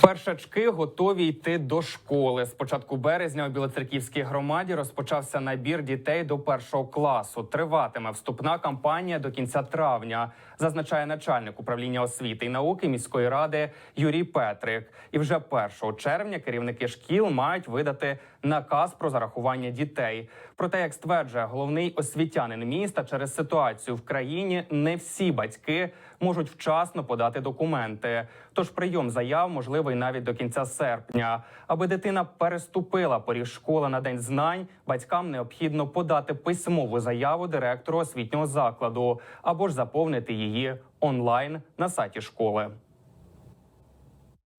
Першачки готові йти до школи. З початку березня у Білоцерківській громаді розпочався набір дітей до першого класу. Триватиме вступна кампанія до кінця травня, зазначає начальник управління освіти і науки міської ради Юрій Петрик. І вже 1 червня керівники шкіл мають видати наказ про зарахування дітей. Проте, як стверджує головний освітянин міста, через ситуацію в країні не всі батьки можуть вчасно подати документи. Тож прийом заяв можливий навіть до кінця серпня. Аби дитина переступила поріг школи на день знань, батькам необхідно подати письмову заяву директору освітнього закладу або ж заповнити її онлайн на сайті школи.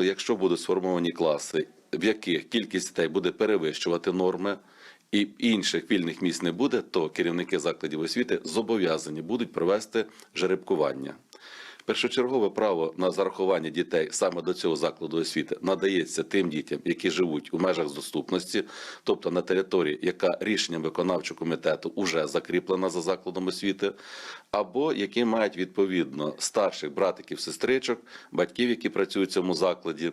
Якщо будуть сформовані класи, в яких кількість дітей буде перевищувати норми, і інших вільних місць не буде, то керівники закладів освіти зобов'язані будуть провести жеребкування. Першочергове право на зарахування дітей саме до цього закладу освіти надається тим дітям, які живуть у межах доступності, тобто на території, яка рішенням виконавчого комітету вже закріплена за закладом освіти, або які мають відповідно старших братиків, сестричок, батьків, які працюють в цьому закладі.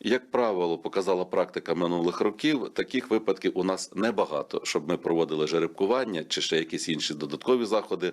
Як правило, показала практика минулих років, таких випадків у нас небагато, щоб ми проводили жеребкування чи ще якісь інші додаткові заходи.